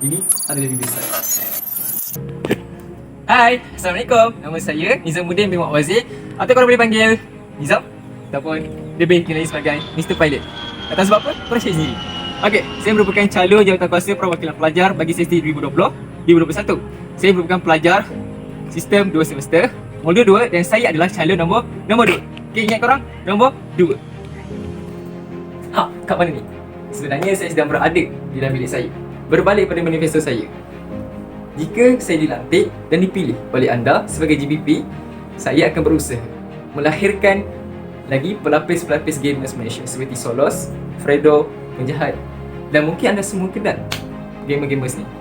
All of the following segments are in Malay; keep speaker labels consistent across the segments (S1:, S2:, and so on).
S1: Ini adalah video saya. Hai, Assalamualaikum. Nama saya Nizamuddin bin Muhammad Wazir atau korang boleh panggil Nizam ataupun lebih dikenali sebagai Mr. Pilot. Atas sebab apa? Korang share sendiri. Okey, saya merupakan calon jawatankuasa perwakilan pelajar bagi sesi 2020-2021. Saya merupakan pelajar sistem 2 semester, modul 2 dan saya adalah calon nombor nombor 2. Okey, ingat korang? Nombor 2. Ha, kat mana ni? Sebenarnya saya sedang berada di dalam bilik saya. Berbalik pada manifesto saya. Jika saya dilantik dan dipilih oleh anda sebagai GBP, saya akan berusaha melahirkan lagi pelapis-pelapis gamers Malaysia seperti Solos, Fredo, Penjahat dan mungkin anda semua kenal gamer-gamers ni.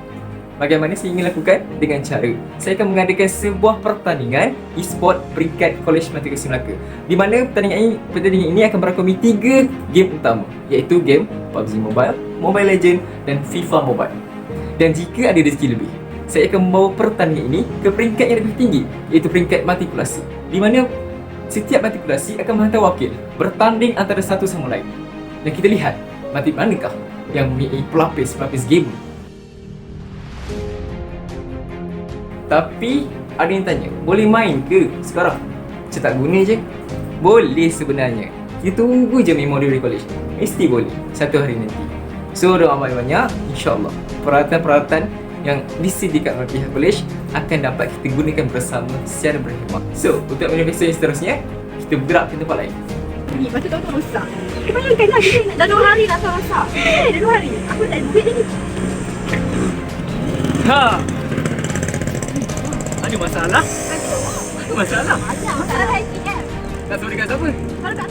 S1: Bagaimana saya ingin lakukan? Dengan cara saya akan mengadakan sebuah pertandingan e-sport peringkat Kolej Matematika Melaka di mana pertandingan ini, pertandingan ini akan berangkumi tiga game utama iaitu game PUBG Mobile, Mobile Legend dan FIFA Mobile. Dan jika ada rezeki lebih, saya akan membawa pertandingan ini ke peringkat yang lebih tinggi iaitu peringkat matrikulasi di mana setiap matrikulasi akan menghantar wakil bertanding antara satu sama lain dan kita lihat matrik manakah yang mempunyai pelapis-pelapis game tapi ada yang tanya boleh main ke sekarang cetak guna je boleh sebenarnya kita tunggu je memori college mesti boleh satu hari nanti so doa banyak-banyak insyaAllah peralatan-peralatan yang disediakan oleh pihak kolej akan dapat kita gunakan bersama secara berkhidmat. So, untuk yang seterusnya, kita bergerak ke tempat lain.
S2: Ni, lepas tu tahu tak rosak. Bayangkan lah, kita dah dua hari nak tak rosak. Eh, dah dua hari. Aku tak ada duit ni.
S1: Ha! Ada masalah? Ada masalah?
S2: Ada masalah ni kan?
S1: Tak tahu dekat siapa?
S2: Kalau tak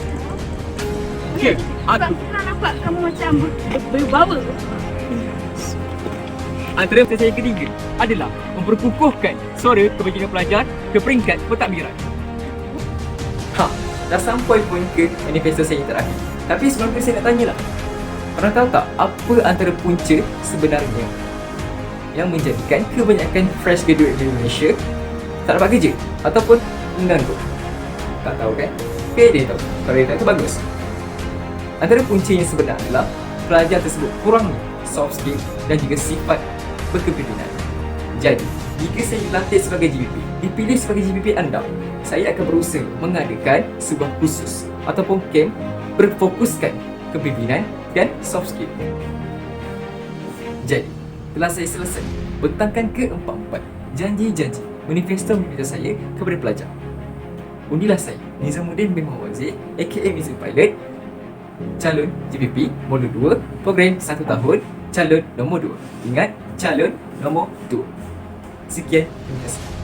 S1: Ya,
S2: Sebab
S1: aku.
S2: pernah nampak kamu macam ber- berbawa.
S1: Antara pesan saya ketiga adalah memperkukuhkan suara kebajikan pelajar ke peringkat pentadbiran. Ha, dah sampai pun ke manifesto saya yang terakhir. Tapi sebelum tu saya nak tanya lah. Pernah tahu tak apa antara punca sebenarnya yang menjadikan kebanyakan fresh graduate di Malaysia tak dapat kerja ataupun menganggur? Tak tahu kan? Okay, dia tahu. Kalau dia tahu bagus. Antara punca yang sebenar adalah pelajar tersebut kurangnya soft skill dan juga sifat berkepimpinan. Jadi, jika saya dilantik sebagai GBP, dipilih sebagai GBP anda, saya akan berusaha mengadakan sebuah kursus ataupun camp berfokuskan kepimpinan dan soft skill. Jadi, telah saya selesai. Bentangkan keempat-empat. Janji-janji manifesto-manifesto saya kepada pelajar. Undilah saya, Nizamuddin bin Muhammad Wazir, aka Mr. Pilot, calon GBP modul 2 program 1 tahun calon nombor 2 ingat calon nombor 2 sekian terima kasih